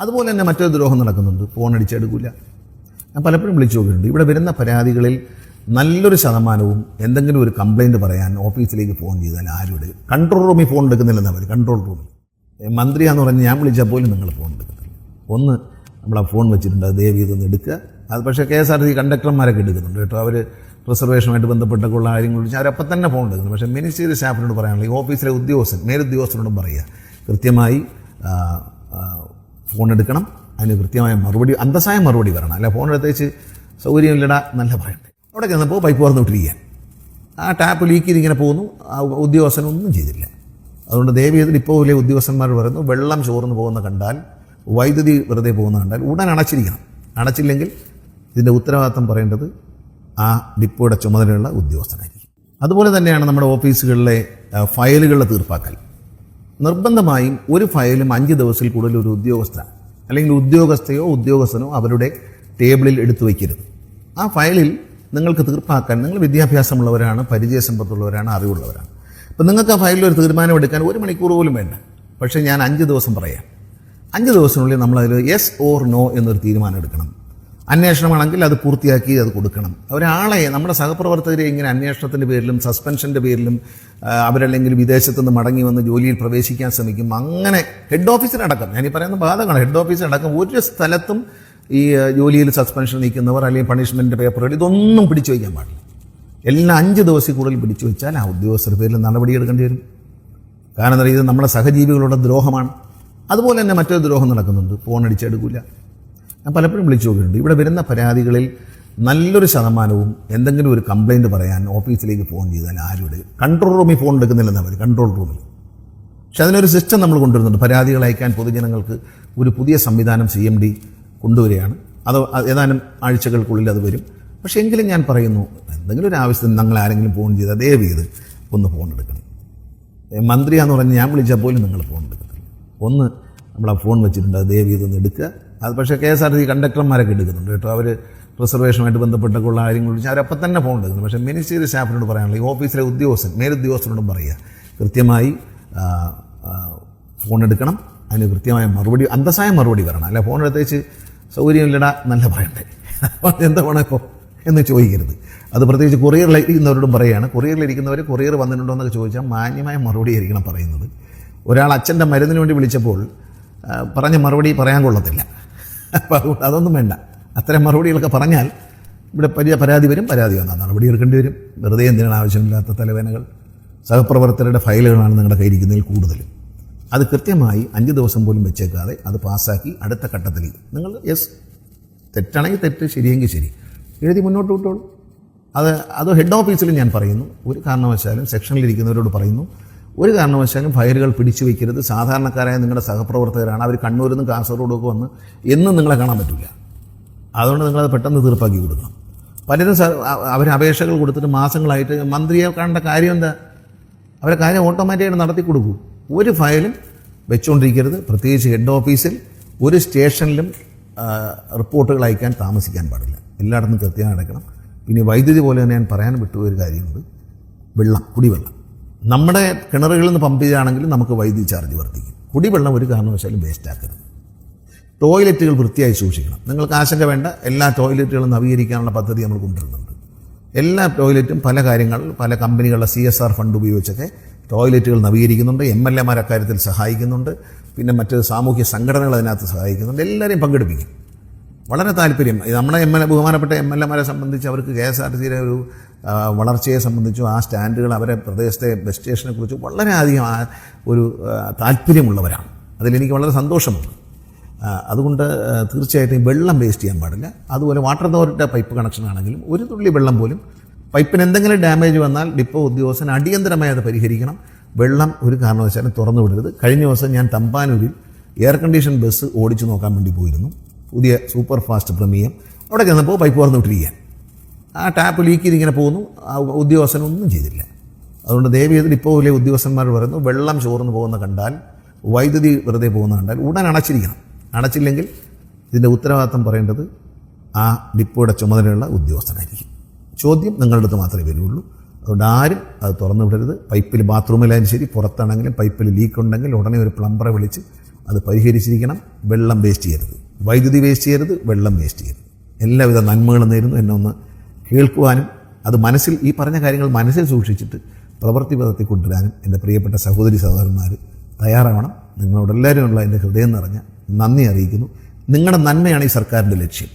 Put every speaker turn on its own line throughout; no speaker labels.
അതുപോലെ തന്നെ മറ്റൊരു ദ്രോഹം നടക്കുന്നുണ്ട്. ഫോൺ അടിച്ചെടുക്കില്ല ഞാൻ പലപ്പോഴും വിളിച്ചു നോക്കിയിട്ടുണ്ട്. ഇവിടെ വരുന്ന പരാതികളിൽ നല്ലൊരു ശതമാനവും എന്തെങ്കിലും ഒരു കംപ്ലൈന്റ് പറയാൻ ഓഫീസിലേക്ക് ഫോൺ ചെയ്താൽ ആരും എടുക്കും കൺട്രോൾ റൂമിൽ ഫോൺ എടുക്കുന്നില്ലെന്നാ പറയും കൺട്രോൾ റൂമിൽ മന്ത്രിയാന്ന് പറഞ്ഞ് ഞാൻ വിളിച്ചാൽ പോലും നിങ്ങൾ ഫോൺ എടുക്കത്തില്ല. ഒന്ന് നമ്മൾ ആ ഫോൺ വെച്ചിട്ടുണ്ട്. അത് ദേവി ഇതൊന്ന് എടുക്കുക. അത് പക്ഷേ കെ എസ് ആർ ടി കണ്ടക്ടർമാരൊക്കെ എടുക്കുന്നുണ്ട് കേട്ടോ. അവർ റിസർവേഷനുമായിട്ട് ബന്ധപ്പെട്ടൊക്കെ ഉള്ള കാര്യങ്ങൾ അവരപ്പം തന്നെ ഫോൺ എടുക്കുന്നു പക്ഷേ മിനിസ്റ്ററി സ്റ്റാഫിനോട് പറയാനുള്ള ഈ ഓഫീസിലെ ഉദ്യോഗസ്ഥൻ മേലുദ്യോഗസ്ഥനോടും പറയുക. കൃത്യമായി ഫോൺ എടുക്കണം. അതിന് കൃത്യമായ മറുപടി അന്തസ്സായ മറുപടി വരണം അല്ല? ഫോൺ എടുത്തേച്ച് സൗകര്യമില്ലടാ നല്ല പറയണ്ടേ. അവിടെ ചെന്നപ്പോൾ പൈപ്പ് തുറന്നു വിട്ടിരിക്കാൻ ആ ടാപ്പ് ലീക്ക് ചെയ്തിങ്ങനെ പോകുന്നു. ആ ഉദ്യോഗസ്ഥനൊന്നും ചെയ്തില്ല. അതുകൊണ്ട് ദേവീയത്തിൽ ഇപ്പോൾ വലിയ ഉദ്യോഗസ്ഥന്മാർ പറയുന്നു വെള്ളം ചോർന്ന് പോകുന്ന കണ്ടാൽ വൈദ്യുതി വെറുതെ പോകുന്ന കണ്ടാൽ ഉടൻ അടച്ചിരിക്കണം. അടച്ചില്ലെങ്കിൽ ഇതിന്റെ ഉത്തരവാദിത്തം പറയേണ്ടത് ആ ഡിപ്പോയുടെ ചുമതലയുള്ള ഉദ്യോഗസ്ഥനായിരിക്കും. അതുപോലെ തന്നെയാണ് നമ്മുടെ ഓഫീസുകളിലെ ഫയലുകളുടെ തീർപ്പാക്കൽ. നിർബന്ധമായും ഒരു ഫയലും അഞ്ച് ദിവസത്തിൽ കൂടുതൽ ഒരു ഉദ്യോഗസ്ഥ അല്ലെങ്കിൽ ഉദ്യോഗസ്ഥയോ ഉദ്യോഗസ്ഥനോ അവരുടെ ടേബിളിൽ എടുത്തു വയ്ക്കരുത്. ആ ഫയലിൽ നിങ്ങൾക്ക് തീർപ്പാക്കാൻ നിങ്ങൾ വിദ്യാഭ്യാസമുള്ളവരാണ് പരിചയസമ്പത്തുള്ളവരാണ് അറിവുള്ളവരാണ്. അപ്പം നിങ്ങൾക്ക് ആ ഫയലിൽ ഒരു തീരുമാനമെടുക്കാൻ ഒരു മണിക്കൂർ പോലും വേണ്ട. പക്ഷേ ഞാൻ അഞ്ച് ദിവസം പറയാം. അഞ്ച് ദിവസത്തിനുള്ളിൽ നമ്മളതിൽ യെസ് ഓർ നോ എന്നൊരു തീരുമാനം എടുക്കണം. അന്വേഷണമാണെങ്കിൽ അത് പൂർത്തിയാക്കി അത് കൊടുക്കണം. ഒരാളെ നമ്മുടെ സഹപ്രവർത്തകരെ ഇങ്ങനെ അന്വേഷണത്തിന്റെ പേരിലും സസ്പെൻഷന്റെ പേരിലും അവരല്ലെങ്കിൽ വിദേശത്തു നിന്ന് മടങ്ങി വന്ന് ജോലിയിൽ പ്രവേശിക്കാൻ ശ്രമിക്കും. അങ്ങനെ ഹെഡ് ഓഫീസിനടക്കം ഞാനീ പറയുന്ന ബാധകമാണ് ഹെഡ് ഓഫീസിനടക്കം ഒരു സ്ഥലത്തും ഈ ജോലിയിൽ സസ്പെൻഷൻ നിൽക്കുന്നവർ അല്ലെങ്കിൽ പണിഷ്മെന്റ് പേപ്പറുകൾ ഇതൊന്നും പിടിച്ചു വയ്ക്കാൻ പാടില്ല. എല്ലാം അഞ്ച് ദിവസത്തിൽ കൂടുതൽ പിടിച്ചു വെച്ചാൽ ആ ഉദ്യോഗസ്ഥരുടെ പേരിൽ നടപടിയെടുക്കേണ്ടി വരും. കാരണം ഇത് നമ്മുടെ സഹജീവികളുടെ ദ്രോഹമാണ്. അതുപോലെ തന്നെ മറ്റൊരു ദ്രോഹം നടക്കുന്നുണ്ട്. ഫോൺ അടിച്ചെടുക്കില്ല ഞാൻ പലപ്പോഴും വിളിച്ചു നോക്കിയിട്ടുണ്ട്. ഇവിടെ വരുന്ന പരാതികളിൽ നല്ലൊരു ശതമാനവും എന്തെങ്കിലും ഒരു കംപ്ലൈന്റ് പറയാൻ ഓഫീസിലേക്ക് ഫോൺ ചെയ്താൽ ആരും കൺട്രോൾ റൂമിൽ ഫോൺ എടുക്കുന്നില്ലെന്നാ മതി കൺട്രോൾ റൂമിൽ പക്ഷെ അതിനൊരു സിസ്റ്റം നമ്മൾ കൊണ്ടുവരുന്നുണ്ട്. പരാതികൾ അയക്കാൻ പൊതുജനങ്ങൾക്ക് ഒരു പുതിയ സംവിധാനം സി എം ഡി കൊണ്ടുവരികയാണ്. അത് ഏതാനും ആഴ്ചകൾക്കുള്ളിൽ അത് വരും. പക്ഷേ എങ്കിലും ഞാൻ പറയുന്നു എന്തെങ്കിലും ഒരു ആവശ്യത്തിന് ഞങ്ങൾ ആരെങ്കിലും ഫോൺ ചെയ്താൽ ദയവ് ചെയ്ത് ഒന്ന് ഫോൺ എടുക്കണം. മന്ത്രിയാന്ന് പറഞ്ഞ് ഞാൻ വിളിച്ചാൽ പോലും നിങ്ങൾ ഫോൺ എടുക്കത്തില്ല. ഒന്ന് നമ്മൾ ആ ഫോൺ വെച്ചിട്ടുണ്ട് അത് ദയവ് ചെയ്തൊന്ന് എടുക്കുക. അത് പക്ഷേ കെ എസ് ആർ ടി കണ്ടക്ടർമാരൊക്കെ എടുക്കുന്നുണ്ട് കേട്ടോ. അവർ റിസർവേഷനുമായിട്ട് ബന്ധപ്പെട്ടൊക്കെ ഉള്ള കാര്യങ്ങൾ വിളിച്ച് അവരപ്പം തന്നെ ഫോൺ എടുക്കുന്നു പക്ഷേ മിനിസ്റ്ററി സ്റ്റാഫിനോട് പറയാനുള്ള ഈ ഓഫീസിലെ ഉദ്യോഗസ്ഥൻ മേലുദ്യോഗസ്ഥനോടും പറയുക കൃത്യമായി ഫോൺ എടുക്കണം. അതിന് കൃത്യമായ മറുപടി അന്തസ്സായ മറുപടി വരണം അല്ല ഫോൺ എടുത്തേച്ച് സൗകര്യമില്ലടാ നല്ല പറയണ്ടേ? എന്താ വേണം ഇപ്പോൾ എന്ന് ചോദിക്കരുത്. അത് പ്രത്യേകിച്ച് കൊറിയറിലിരിക്കുന്നവരോടും പറയുകയാണ് കൊറിയറിലിരിക്കുന്നവർ കൊറിയർ വന്നിട്ടുണ്ടോ എന്നൊക്കെ ചോദിച്ചാൽ മാന്യമായ മറുപടി ആയിരിക്കണം പറയുന്നത്. ഒരാൾ അച്ഛന്റെ മരുന്നിന് വേണ്ടി വിളിച്ചപ്പോൾ പറഞ്ഞ മറുപടി പറയാൻ കൊള്ളത്തില്ല. അപ്പോൾ അതുകൊണ്ട് അതൊന്നും വേണ്ട. അത്തരം മറുപടികളൊക്കെ പറഞ്ഞാൽ ഇവിടെ പരി പരാതി വരും പരാതി വന്നാൽ നടപടി എടുക്കേണ്ടി വരും. വെറുതെ എന്തിനാണ് ആവശ്യമില്ലാത്ത തലവേനകൾ സഹപ്രവർത്തകരുടെ ഫയലുകളാണ് നിങ്ങളുടെ കയ്യിരിക്കുന്നതിൽ കൂടുതലും അത് കൃത്യമായി അഞ്ച് ദിവസം പോലും വെച്ചേക്കാതെ അത് പാസ്സാക്കി അടുത്ത ഘട്ടത്തിലേക്ക് നിങ്ങൾ യെസ് തെറ്റാണെങ്കിൽ തെറ്റ് ശരിയെങ്കിൽ ശരി. എഴുതി മുന്നോട്ട് വിട്ടോളൂ. അത് അത് ഹെഡ് ഓഫീസിൽ ഞാൻ പറയുന്നു. ഒരു കാരണവശാലും സെക്ഷനിലിരിക്കുന്നവരോട് പറയുന്നു. ഒരു കാരണവശാലും ഫയലുകൾ പിടിച്ചു വയ്ക്കരുത് സാധാരണക്കാരായ നിങ്ങളുടെ സഹപ്രവർത്തകരാണ്. അവർ കണ്ണൂരിൽ നിന്നും കാസർഗോഡും ഒക്കെ വന്ന് എന്നും നിങ്ങളെ കാണാൻ പറ്റില്ല അതുകൊണ്ട് നിങ്ങളത് പെട്ടെന്ന് തീർപ്പാക്കി കൊടുക്കണം. പലരും അവർ അപേക്ഷകൾ കൊടുത്തിട്ട് മാസങ്ങളായിട്ട് മന്ത്രിയെ കാണേണ്ട കാര്യം എന്താ? അവരെ കാര്യം ഓട്ടോമാറ്റിക്കായിട്ട് നടത്തി കൊടുക്കൂ. ഒരു ഫയലും വെച്ചുകൊണ്ടിരിക്കരുത് പ്രത്യേകിച്ച് ഹെഡ് ഓഫീസിൽ ഒരു സ്റ്റേഷനിലും റിപ്പോർട്ടുകൾ അയക്കാൻ താമസിക്കാൻ പാടില്ല. എല്ലായിടത്തും കൃത്യമായി നടക്കണം. പിന്നെ വൈദ്യുതി പോലെ തന്നെ ഞാൻ പറയാൻ വിട്ടുപോയൊരു കാര്യമുണ്ട്. വെള്ളം കുടിവെള്ളം. നമ്മുടെ കിണറുകളിൽ നിന്ന് പമ്പ് ചെയ്യുകയാണെങ്കിൽ നമുക്ക് വൈദ്യുതി ചാർജ് വർദ്ധിക്കും. കുടിവെള്ളം ഒരു കാരണവശാലും വേസ്റ്റ് ആക്കരുത്. ടോയ്ലറ്റുകൾ വൃത്തിയായി സൂക്ഷിക്കണം. നിങ്ങൾക്ക് ആശങ്ക വേണ്ട എല്ലാ ടോയ്ലറ്റുകളും നവീകരിക്കാനുള്ള പദ്ധതി നമ്മൾ കൊണ്ടുവരുന്നുണ്ട്. എല്ലാ ടോയ്ലറ്റും പല കാര്യങ്ങൾ പല കമ്പനികളുടെ സി എസ് ആർ ഫണ്ട് ഉപയോഗിച്ചൊക്കെ ടോയ്ലറ്റുകൾ നവീകരിക്കുന്നുണ്ട്. എം എൽ എമാർ അക്കാര്യത്തിൽ സഹായിക്കുന്നുണ്ട്. പിന്നെ മറ്റ് സാമൂഹ്യ സംഘടനകൾ അതിനകത്ത് സഹായിക്കുന്നുണ്ട്. എല്ലാവരെയും പങ്കെടുപ്പിക്കും. വളരെ താല്പര്യം. നമ്മുടെ എം എൽ എ ബഹുമാനപ്പെട്ട എം എൽ എമാരെ സംബന്ധിച്ച് അവർക്ക് കെ എസ് ആർ ടി സിയുടെ ഒരു വളർച്ചയെ സംബന്ധിച്ചും ആ സ്റ്റാൻഡുകൾ അവരെ പ്രദേശത്തെ ബസ് സ്റ്റേഷനെ കുറിച്ച് വളരെയധികം ഒരു താല്പര്യമുള്ളവരാണ്. അതിലെനിക്ക് വളരെ സന്തോഷമുണ്ട്. അതുകൊണ്ട് തീർച്ചയായിട്ടും വെള്ളം വേസ്റ്റ് ചെയ്യാൻ പാടില്ല. അതുപോലെ വാട്ടർ അതോറിറ്റിയുടെ പൈപ്പ് കണക്ഷൻ ആണെങ്കിലും ഒരു തുള്ളി വെള്ളം പോലും പൈപ്പിന് എന്തെങ്കിലും ഡാമേജ് വന്നാൽ ഡിപ്പോ ഉദ്യോഗസ്ഥൻ അടിയന്തരമായി അത് പരിഹരിക്കണം. വെള്ളം ഒരു കാരണവശാലും തുറന്നു വിടരുത്. കഴിഞ്ഞ ദിവസം ഞാൻ തമ്പാനൂരിൽ എയർ കണ്ടീഷൻ ബസ് ഓടിച്ചു നോക്കാൻ വേണ്ടി പോയിരുന്നു. പുതിയ സൂപ്പർ ഫാസ്റ്റ് പ്രമീയം. അവിടെ ചെന്നപ്പോൾ പൈപ്പ് തുറന്നു ആ ടാപ്പ് ലീക്ക് ചെയ്തിങ്ങനെ പോകുന്നു. ആ ഉദ്യോഗസ്ഥനൊന്നും ചെയ്തില്ല. അതുകൊണ്ട് ദേവീയത്തിൽ ഇപ്പോൾ വലിയ ഉദ്യോഗസ്ഥന്മാർ പറയുന്നു വെള്ളം ചോർന്ന് പോകുന്ന കണ്ടാൽ വൈദ്യുതി വെറുതെ പോകുന്ന കണ്ടാൽ ഉടൻ അടച്ചിരിക്കണം. അടച്ചില്ലെങ്കിൽ ഇതിന്റെ ഉത്തരവാദിത്തം പറയേണ്ടത് ആ ഡിപ്പോയുടെ ചുമതലയുള്ള ഉദ്യോഗസ്ഥനായിരിക്കും. ചോദ്യം നിങ്ങളുടെ അടുത്ത് മാത്രമേ വരുള്ളൂ. അതുകൊണ്ട് ആരും അത് തുറന്നു വിടരുത്. പൈപ്പിൽ ബാത്റൂമിലായാലും ശരി പുറത്താണെങ്കിലും പൈപ്പിൽ ലീക്ക് ഉണ്ടെങ്കിൽ ഉടനെ ഒരു പ്ലംബറെ വിളിച്ച് അത് പരിഹരിച്ചിരിക്കണം വെള്ളം വേസ്റ്റ് ചെയ്യരുത്. വൈദ്യുതി വേസ്റ്റ് ചെയ്യരുത് വെള്ളം വേസ്റ്റ് ചെയ്യരുത്. എല്ലാവിധ നന്മകളും നേരുന്നു എന്നൊന്ന് കേൾക്കുവാനും അത് മനസ്സിൽ ഈ പറഞ്ഞ കാര്യങ്ങൾ മനസ്സിൽ സൂക്ഷിച്ചിട്ട് പ്രവൃത്തി പദത്തിൽ കൊണ്ടുവരാനും എന്റെ പ്രിയപ്പെട്ട സഹോദരി സഹോദരന്മാർ തയ്യാറാവണം. നിങ്ങളോടെല്ലാവരുമുള്ള എന്റെ ഹൃദയം നിറഞ്ഞ നന്ദി അറിയിക്കുന്നു. നിങ്ങളുടെ നന്മയാണ് ഈ സർക്കാരിന്റെ ലക്ഷ്യം.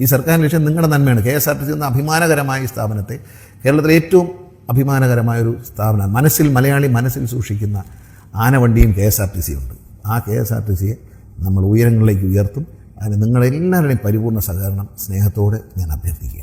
ഈ സർക്കാരിന്റെ ലക്ഷ്യം നിങ്ങളുടെ നന്മയാണ്. K S R T C എന്ന അഭിമാനകരമായ സ്ഥാപനത്തെ കേരളത്തിലെ ഏറ്റവും അഭിമാനകരമായ ഒരു സ്ഥാപനം മനസ്സിൽ മലയാളി മനസ്സിൽ സൂക്ഷിക്കുന്ന ആനവണ്ടിയും K S R T C ഉണ്ട്. ആ കെ എസ് ആർ ടി സിയെ നമ്മൾ ഉയരങ്ങളിലേക്ക് ഉയർത്തും. അതിന് നിങ്ങളെല്ലാവരുടെയും പരിപൂർണ സഹകരണം സ്നേഹത്തോടെ ഞാൻ അഭ്യർത്ഥിക്കുക